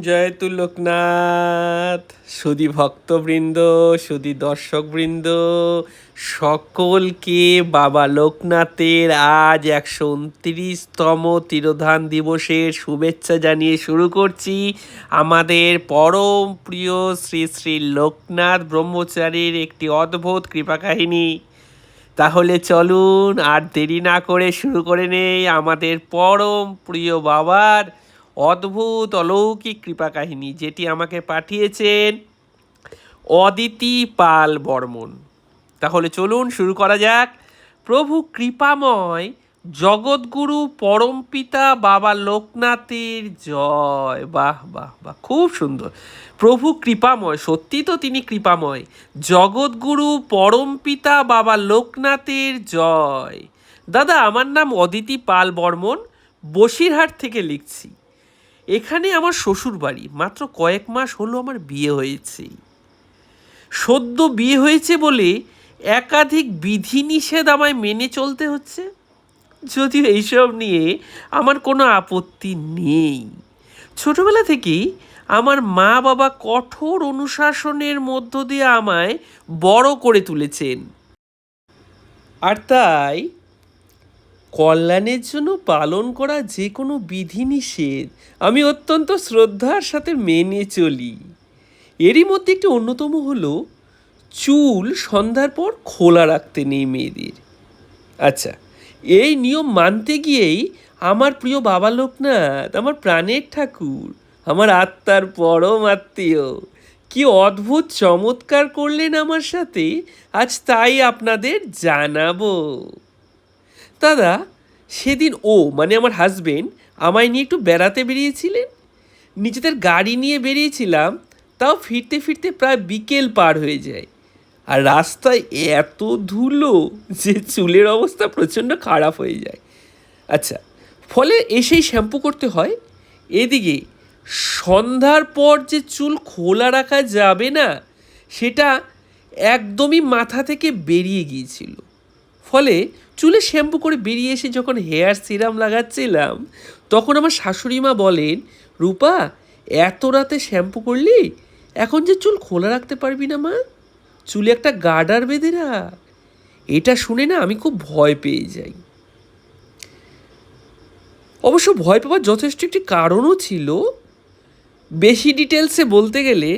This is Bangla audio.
জয়তু লোকনাথ সুদী ভক্তবৃন্দ, সুদী দর্শকবৃন্দ, সকলকে বাবা লোকনাথের আজ একশো উনত্রিশতম তিরোধান দিবসের শুভেচ্ছা জানিয়ে শুরু করছি আমাদের পরম প্রিয় শ্রী শ্রী লোকনাথ ব্রহ্মচারীর একটি অদ্ভুত কৃপা কাহিনী তাহলে চলুন আর দেরি না করে শুরু করে নেই আমাদের পরম প্রিয় বাবার অদ্ভুত অলৌকিক কৃপা কাহিনী যেটি আমাকে পাঠিয়েছেন অদিতি পাল বর্মন। তাহলে চলুন শুরু করা যাক। প্রভু কৃপাময় জগৎগুরু পরমপিতা বাবা লোকনাথের জয়। বাহ বাহ বাহ, খুব সুন্দর। প্রভু কৃপাময়, সত্যি তো তিনি কৃপাময়। জগৎগুরু পরমপিতা বাবা লোকনাথের জয়। দাদা, আমার নাম অদিতি পাল বর্মন, বসিরহাট থেকে লিখছি। এখানে আমার শ্বশুর বাড়ি মাত্র কয়েক মাস হলো আমার বিয়ে হয়েছে। সদ্য বিয়ে হয়েছে বলে একাধিক বিধিনিষেধ আমায় মেনে চলতে হচ্ছে। যদিও এইসব নিয়ে আমার কোনো আপত্তি নেই। ছোটবেলা থেকেই আমার মা বাবা কঠোর অনুশাসনের মধ্য দিয়ে আমায় বড় করে তুলেছেন। আর তাই কল্যাণের জন্য পালন করা যে কোনো বিধিনিষেধ আমি অত্যন্ত শ্রদ্ধার সাথে মেনে চলি। এরই মধ্যে একটি অন্যতম হলো, চুল সন্ধ্যার পর খোলা রাখতে নেই মেয়েদের। আচ্ছা এই নিয়ম মানতে গিয়েই আমার প্রিয় বাবা লোকনাথ, আমার প্রাণের ঠাকুর, আমার আত্মার পরম আত্মীয়, কি অদ্ভুত চমৎকার করলেন আমার সাথে, আজ তাই আপনাদের জানাব। দাদা সেদিন ও মানে আমার হাজবেন্ড আমায় নিয়ে একটু বেড়াতে বেরিয়েছিলেন। নিজেদের গাড়ি নিয়ে বেরিয়েছিলাম, তাও ফিরতে ফিরতে প্রায় বিকেল পার হয়ে যায়। আর রাস্তায় এত ধুলো যে চুলের অবস্থা প্রচণ্ড খারাপ হয়ে যায়। আচ্ছা ফলে এসেই শ্যাম্পু করতে হয়। এদিকে সন্ধ্যার পর যে চুল খোলা রাখা যাবে না, সেটা একদমই মাথা থেকে বেরিয়ে গিয়েছিল। ফলে চুলে শ্যাম্পু করে বেরিয়ে এসে যখন হেয়ার সিরাম লাগাচ্ছিলাম, তখন আমার শাশুড়ি মা বলেন, রূপা, এত রাতে শ্যাম্পু করলি? এখন যে চুল খোলা রাখতে পারবি না মা? চুলে একটা গার্ডার বেঁধে রাখ। এটা শুনে না আমি খুব ভয় পেয়ে যাই। অবশ্য ভয় পাওয়ার যথেষ্ট একটি কারণও ছিল। বেশি ডিটেলসে বলতে গেলে